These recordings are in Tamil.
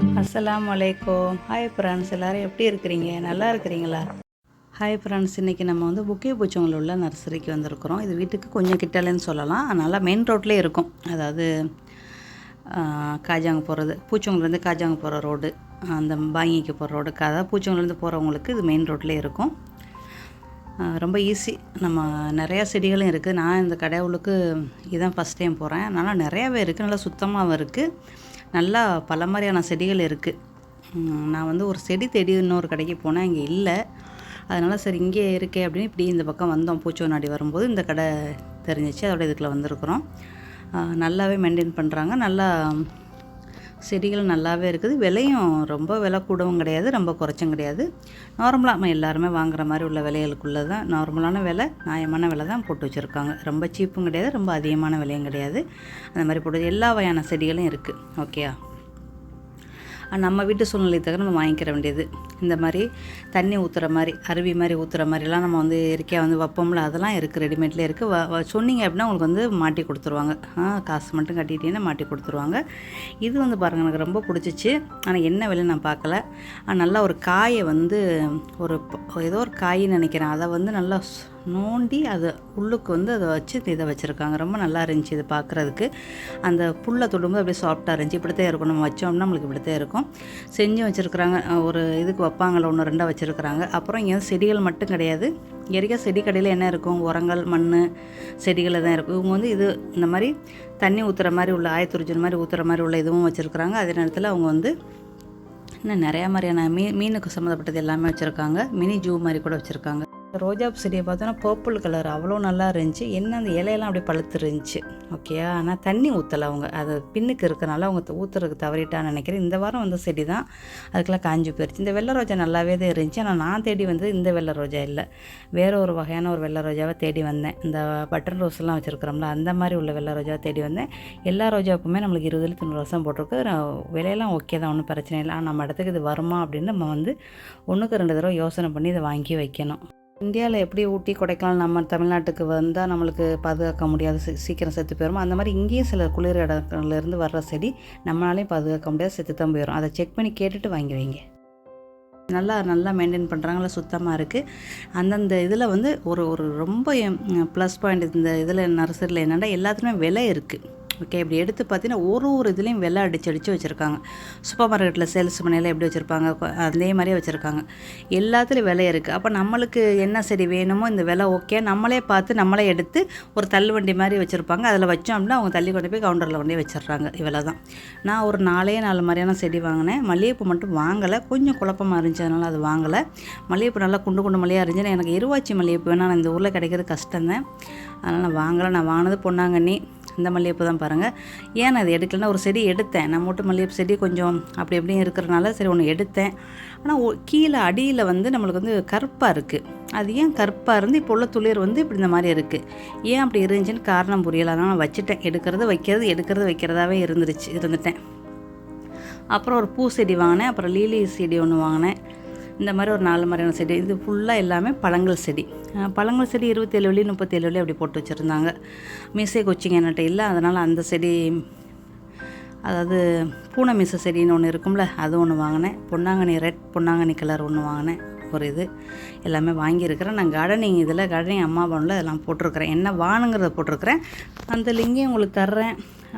அஸ்லாம் வலைக்கம் ஹாய் ஃப்ரெண்ட்ஸ் எல்லோரும் எப்படி இருக்கிறீங்க? நல்லா இருக்கிறீங்களா? ஹாய் ஃப்ரெண்ட்ஸ் இன்றைக்கி நம்ம வந்து புக்கே பூச்சவங்கள உள்ள நர்சரிக்கு வந்திருக்கிறோம். இது வீட்டுக்கு கொஞ்சம் கிட்டலன்னு சொல்லலாம். அதனால் மெயின் ரோட்லேயே இருக்கும். அதாவது காஜாங்க போகிறது பூச்சவங்கலேருந்து காஜாங்க போகிற ரோடு அந்த பாங்கிக்கு போகிற ரோடு அதாவது பூச்சவங்கலேருந்து போகிறவங்களுக்கு இது மெயின் ரோட்லேயே இருக்கும். ரொம்ப ஈஸி நம்ம நிறையா செடிகளும் இருக்குது நான் இந்த கடவுளுக்கு இதுதான் ஃபஸ்ட் டைம் போகிறேன் அதனால் நிறையாவே இருக்குது நல்லா சுத்தமாகவும் இருக்குது நல்லா பல மாதிரியான செடிகள் இருக்குது நான் வந்து ஒரு செடி தேடி இன்னொரு கடைக்கு போனேன் இங்கே இல்லை. அதனால் சரி இங்கே இருக்கே அப்படின்னு இப்படி இந்த பக்கம் வந்தோம். பூச்சோநாடி வரும்போது இந்த கடை தெரிஞ்சிச்சு அதோட இதுக்குள்ளே வந்திருக்கிறோம். நல்லாவே மெயின்டைன் பண்ணுறாங்க நல்லா செடிகள் நல்லாவே இருக்குது. விலையும் ரொம்ப விலை கூடவும் கிடையாது ரொம்ப குறைச்சும் கிடையாது. நார்மலாக நம்ம எல்லாருமே வாங்குற மாதிரி உள்ள விலைகளுக்குள்ளே தான் நார்மலான விலை நியாயமான விலை தான் போட்டு வச்சுருக்காங்க. ரொம்ப சீப்பும் கிடையாது ரொம்ப அதிகமான விலையும் கிடையாது. அந்த மாதிரி போட்டு எல்லா வகையான செடிகளும் இருக்குது ஓகேயா நம்ம வீட்டு சூழ்நிலை தவிர நம்ம வாங்கிக்கிற வேண்டியது. இந்த மாதிரி தண்ணி ஊற்றுற மாதிரி அருவி மாதிரி ஊற்றுற மாதிரிலாம் நம்ம வந்து இயற்கையாக வந்து வைப்போம்ல அதெல்லாம் இருக்குது ரெடிமேட்லேயே இருக்குது வ சொன்னீங்க அப்படின்னா உங்களுக்கு வந்து மாட்டி கொடுத்துருவாங்க. ஆ, காசு மட்டும் கட்டிட்டீங்கன்னா மாட்டி கொடுத்துருவாங்க. இது வந்து பாருங்கள் எனக்கு ரொம்ப பிடிச்சிச்சு. ஆனால் என்ன விலை நான் பார்க்கல. நல்லா ஒரு காயை வந்து ஒரு ஏதோ ஒரு காயின்னு நினைக்கிறேன். அதை வந்து நல்லா நோண்டி அதை உள்ளுக்கு வந்து அதை வச்சு இதை வச்சுருக்காங்க. ரொம்ப நல்லா இருந்துச்சு இது பார்க்குறதுக்கு. அந்த புல்லை தொடும்போது அப்படியே சாஃப்டாக இருந்துச்சு. இப்படித்தான் இருக்கும். நம்ம வச்சோம்னா நம்மளுக்கு இப்படித்தான் இருக்கும். செஞ்சு வச்சுருக்குறாங்க. ஒரு இதுக்கு வைப்பாங்கள ஒன்று ரெண்டாக வச்சுருக்குறாங்க. அப்புறம் இங்கே செடிகள் மட்டும் கிடையாது. இயற்கையாக செடி கடையில் என்ன இருக்கும்? உரங்கள் மண் செடிகளில் தான் இருக்கும். இவங்க வந்து இது இந்த மாதிரி தண்ணி ஊற்றுற மாதிரி உள்ள ஆயத்துரிஜன் மாதிரி ஊற்றுற மாதிரி உள்ள இதுவும் வச்சுருக்குறாங்க. அதே நேரத்தில் அவங்க வந்து இன்னும் நிறையா மாதிரியான மீ மீனுக்கு சம்மந்தப்பட்டது எல்லாமே வச்சுருக்காங்க. மினி ஜூ மாதிரி கூட வச்சுருக்காங்க. ரோஜா செடியை பார்த்தோன்னா பர்பிள் கலர் அவ்வளோ நல்லா இருந்துச்சு. என்ன அந்த இலையெல்லாம் அப்படியே பழுத்து இருந்துச்சு ஓகேயா ஆனால் தண்ணி ஊற்றலை அவங்க. அது பின்னுக்கு இருக்கனால அவங்க ஊற்றுறதுக்கு தவறிட்டான்னு நினைக்கிறேன். இந்த வாரம் வந்த செடி தான். அதுக்கெல்லாம் காஞ்சி போயிருச்சு. இந்த வெள்ளை ரோஜா நல்லாவே தான் இருந்துச்சு. ஆனால் நான் தேடி வந்தது இந்த வெள்ளை ரோஜா இல்லை. வேறு ஒரு வகையான ஒரு வெள்ளை ரோஜாவை தேடி வந்தேன். இந்த பட்டன் ரோஸ்லாம் வச்சுருக்குறோம்ல அந்த மாதிரி உள்ள வெள்ளை ரோஜாவை தேடி வந்தேன். எல்லா ரோஜாவுக்குமே நம்மளுக்கு இருபதுல தொண்ணூறு வருஷம் போட்டிருக்கு. விலையெல்லாம் ஓகே தான். ஒன்றும் பிரச்சனை இல்லை. ஆனால் நம்ம இடத்துக்கு இது வருமா அப்படின்னு நம்ம வந்து ஒன்றுக்கு ரெண்டு தடவை யோசனை பண்ணி இதை வாங்கி வைக்கணும். இந்தியாவில் எப்படி ஊட்டி கொடைக்கானல் நம்ம தமிழ்நாட்டுக்கு வந்தால் நம்மளுக்கு பாதுகாக்க முடியாது சீக்கிரம் செத்து போயிடும் அந்த மாதிரி இங்கேயும் சில குளிர் இடங்கள்லேருந்து வர்ற செடி நம்மளாலையும் பாதுகாக்க முடியாது செத்து தான் போயிடும் அதை செக் பண்ணி கேட்டுட்டு வாங்கி வைங்க. நல்லா நல்லா மெயின்டைன் பண்ணுறாங்களா சுத்தமாக இருக்குது அந்தந்த இதில் வந்து ஒரு ஒரு ரொம்ப ப்ளஸ் பாயிண்ட் இந்த இதில் நர்சரியில் என்னென்னா எல்லாத்துலேயுமே விலை இருக்குது ஓகே இப்படி எடுத்து பார்த்தீங்கன்னா ஒரு ஒரு இதுலேயும் வெள்ளை அடிச்சு அடித்து வச்சுருக்காங்க. சூப்பர் மார்க்கெட்டில் சேல்ஸ் பண்ணையில் எப்படி வச்சுருப்பாங்க? அதே மாதிரியே வச்சுருக்காங்க. எல்லாத்துலேயும் விலை இருக்குது அப்போ நம்மளுக்கு என்ன செடி வேணுமோ இந்த விலை ஓகே. நம்மளே பார்த்து நம்மளே எடுத்து ஒரு தள்ளுவண்டி மாதிரி வச்சுருப்பாங்க. அதில் வச்சோம் அப்படின்னா அவங்க தள்ளி கொண்டு போய் கவுண்டரில் கொண்டு போய் வச்சிடுறாங்க இவ்வளோ தான். நான் ஒரு நாலே நாலு மாதிரியான செடி வாங்கினேன். மல்லிகைப்பூ மட்டும் வாங்கலை. கொஞ்சம் குழப்பமாக இருந்துச்சு. அதனால் அது வாங்கலை. மல்லிகைப்பூ நல்லா குண்டு குண்டு மல்லியாக இருந்துச்சு. எனக்கு இருவாச்சி மல்லிகைப்பூ வேணா இந்த ஊரில் கிடைக்கிறது கஷ்டம்தான். அதனால் நான் வாங்கலை. நான் வாங்கினது பொன்னாங்கண்ணி. இந்த மல்லிகைப்பூ தான் பாருங்கள் ஏன் அது எடுக்கலைன்னா ஒரு செடி எடுத்தேன். நான் மூட்டு மல்லிகைப்பூ செடி கொஞ்சம் அப்படி இப்படியும் இருக்கிறனால சரி ஒன்று எடுத்தேன். ஆனால் கீழே அடியில் வந்து நம்மளுக்கு வந்து கருப்பாக இருக்குது அது ஏன் கருப்பாக இருந்து இப்போ உள்ள துளிர் வந்து இப்படி இந்த மாதிரி இருக்குது ஏன் அப்படி இருந்துச்சுன்னு காரணம் புரியலை. நான் வச்சுட்டேன். எடுக்கிறது வைக்கிறது எடுக்கிறது வைக்கிறதாவே இருந்துருச்சு இருந்துட்டேன். அப்புறம் ஒரு பூ செடி வாங்கினேன். அப்புறம் லீலி செடி ஒன்று வாங்கினேன். இந்த மாதிரி ஒரு நாலு மாதிரியான செடி. இது ஃபுல்லாக எல்லாமே பழங்கள் செடி. பழங்கள் செடி இருபத்தேழு வழி முப்பத்தேழு வழி அப்படி போட்டு வச்சுருந்தாங்க. மீசை கொச்சிங்க என்கிட்ட இல்லை அதனால் அந்த செடி அதாவது பூனை மீச செடின்னு ஒன்று இருக்கும்ல அது ஒன்று வாங்கினேன். பொன்னாங்கண்ணி ரெட் பொன்னாங்கண்ணி கலர் ஒன்று வாங்கினேன். ஒரு இது எல்லாமே வாங்கியிருக்கிறேன். நான் கார்டனிங் இதில் கார்டனிங் அம்மா பவனில் இதெல்லாம் போட்டிருக்கிறேன். என்ன வானுங்கிறத போட்டிருக்கிறேன். அந்த லிங்கையும் உங்களுக்கு தர்றேன்.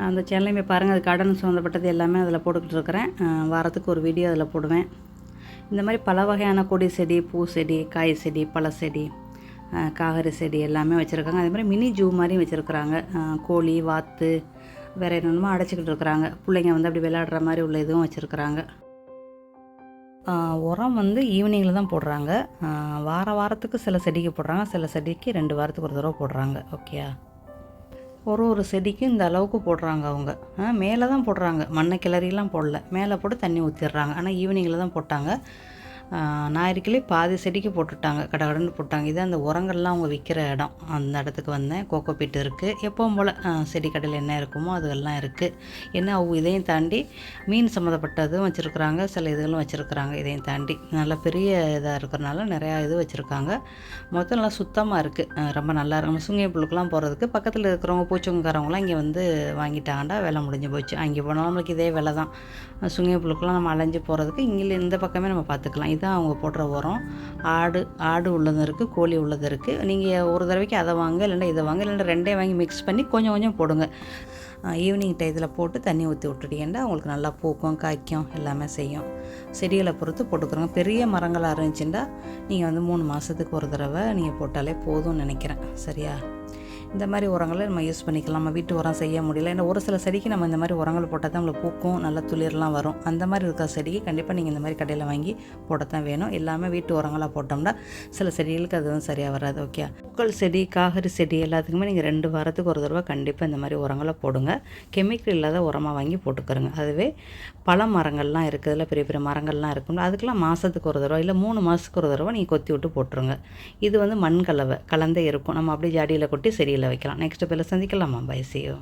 அந்த சேனலையும் போய் பாருங்கள் அது கார்டன் சம்மந்தப்பட்டது எல்லாமே அதில் போட்டுக்கிட்டு இருக்கிறேன். வாரத்துக்கு ஒரு வீடியோ அதில் போடுவேன். இந்த மாதிரி பல வகையான கொடி செடி பூ செடி காய் செடி பழ செடி காகரி செடி எல்லாமே வச்சுருக்காங்க. அதே மாதிரி மினி ஜூ மாதிரியும் வச்சுருக்குறாங்க. கோழி வாத்து வேறு என்னென்னமோ அடைச்சிக்கிட்டு இருக்கிறாங்க. பிள்ளைங்க வந்து அப்படி விளையாடுற மாதிரி உள்ள இதுவும் வச்சுருக்குறாங்க. உரம் வந்து ஈவினிங்கில் தான் போடுறாங்க. வார வாரத்துக்கு சில செடிக்கு போடுறாங்க. சில செடிக்கு ரெண்டு வாரத்துக்கு ஒரு தடவை போடுறாங்க. ஓகேயா? ஒரு ஒரு செடிக்கும் இந்த அளவுக்கு போடுறாங்க அவங்க. மேலே தான் போடுறாங்க. மண்ணை கிளறிலாம் போடல. மேலே போட்டு தண்ணி ஊற்றிடுறாங்க ஆனால் ஈவினிங்கில் தான் போட்டாங்க. ஞாயிற்றுக்கிழமை பாதி செடிக்கு போட்டுட்டாங்க கடகடன்னு போட்டாங்க. இது அந்த உரங்கள்லாம் அவங்க விற்கிற இடம். அந்த இடத்துக்கு வந்தேன். கோகோ பீட் இருக்குது எப்பவும் போல் செடி கடையில் என்ன இருக்குமோ அதுவெல்லாம் இருக்குது என்ன அவங்க இதையும் தாண்டி மீன் சம்மந்தப்பட்டதும் வச்சுருக்குறாங்க. சில இதுகளும் வச்சுருக்குறாங்க. இதையும் தாண்டி நல்லா பெரிய இதாக இருக்கிறனால நிறையா இது வச்சுருக்காங்க. மொத்தம் நல்லா சுத்தமாக இருக்குது ரொம்ப நல்லா இருக்கும் சுங்கை சுங்கிய புழுக்கெலாம் போகிறதுக்கு பக்கத்தில் இருக்கிறவங்க பூச்சவங்காரவங்களாம் இங்கே வந்து வாங்கிட்டாங்கடா வேலை முடிஞ்சு போச்சு. அங்கே போனாலும் நம்மளுக்கு இதே வேலை தான் சுங்கிய புழுக்கெலாம் நம்ம அலைஞ்சு போகிறதுக்கு இங்கே இந்த பக்கமே நம்ம பார்த்துக்கலாம் இது தான் அவங்க போடுற உரம். ஆடு ஆடு உள்ளதும் இருக்குது கோழி உள்ளது இருக்குது நீங்கள் ஒரு தடவைக்கு அதை வாங்க இல்லைன்னா இதை வாங்க இல்லைன்னா ரெண்டே வாங்கி மிக்ஸ் பண்ணி கொஞ்சம் கொஞ்சம் போடுங்க. ஈவினிங் டயத்தில் போட்டு தண்ணி ஊற்றி விட்டுட்டீங்கன்னா உங்களுக்கு நல்லா பூக்கும் காய்க்கும் எல்லாமே செய்யும். செடிகளை பொறுத்து போட்டுக்கிறோங்க பெரிய மரங்களாக இருந்துச்சுன்னா நீங்கள் வந்து மூணு மாதத்துக்கு ஒரு தடவை நீங்கள் போட்டாலே போதும்னு நினைக்கிறேன். சரியா? இந்த மாதிரி உரங்களை நம்ம யூஸ் பண்ணிக்கலாம். நம்ம வீட்டு உரம் செய்ய முடியல. ஏன்னா ஒரு சில செடிக்கு நம்ம இந்த மாதிரி உரங்கள் போட்டால் தான் நம்மளுக்கு பூக்கும் நல்ல துளிர்லாம் வரும். அந்த மாதிரி இருக்கிற செடிக்கு கண்டிப்பாக நீங்கள் இந்த மாதிரி கடையில் வாங்கி போட தான் வேணும். எல்லாமே வீட்டு உரங்களாக போட்டோம்னா சில செடிகளுக்கு அது வந்து சரியாக வராது. ஓகே பூக்கள் செடி காகரி செடி எல்லாத்துக்குமே நீங்கள் ரெண்டு வாரத்துக்கு ஒரு தடவை கண்டிப்பாக இந்த மாதிரி உரங்களை போடுங்க. கெமிக்கல் இல்லாத உரமாக வாங்கி போட்டுக்கிறோங்க. அதுவே பல மரங்கள்லாம் இருக்குதுல பெரிய பெரிய மரங்கள்லாம் இருக்கும்ல அதுக்கெல்லாம் மாதத்துக்கு ஒரு தடவை இல்லை மூணு மாதத்துக்கு ஒரு தடவை நீங்கள் கொத்தி விட்டு போட்டுருங்க. இது வந்து மண் கலவை கலந்தே இருக்கும். நம்ம அப்படியே ஜாடியில் கொட்டி செடியில் வைக்கலாம். நெக்ஸ்ட் பேரில் சந்திக்கலாமா பை சியோ